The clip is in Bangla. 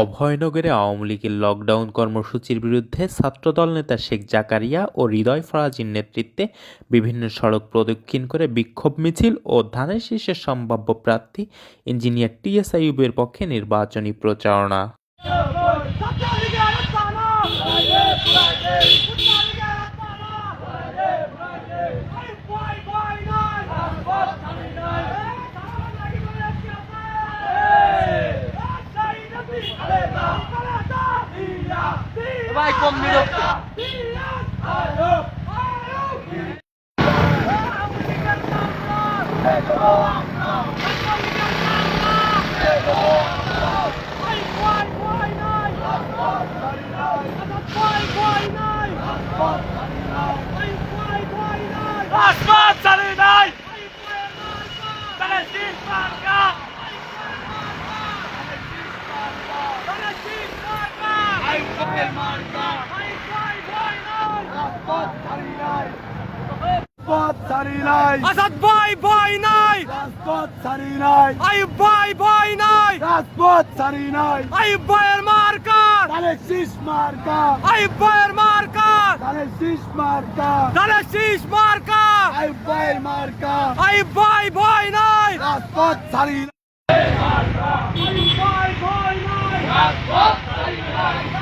অভয়নগরে আওয়ামী লীগের লকডাউন কর্মসূচির বিরুদ্ধে ছাত্রদল নেতা শেখ জাকারিয়া ও হৃদয় ফরাজির নেতৃত্বে বিভিন্ন সড়ক প্রদক্ষিণ করে বিক্ষোভ মিছিল ও ধানের শীর্ষের সম্ভাব্য প্রার্থী ইঞ্জিনিয়ার টিএস আইয়ুবের পক্ষে নির্বাচনী প্রচারণা। ভাই কম বিরক্ত আসাদ ভাই ভাই নাই রাজপথ ছাড়ি নাই আইব ভাই ভাই নাই রাজপথ ছাড়ি নাই আইব ভাইয়ের মার্কা তাহলে শীষ মার্কা আইব ভাইয়ের মার্কা তাহলে শীষ মার্কা তাহলে শীষ মার্কা আইব ভাইয়ের মার্কা আইব ভাই ভাই নাই রাজপথ ছাড়ি নাই ভাই ভাই নাই রাজপথ ছাড়ি নাই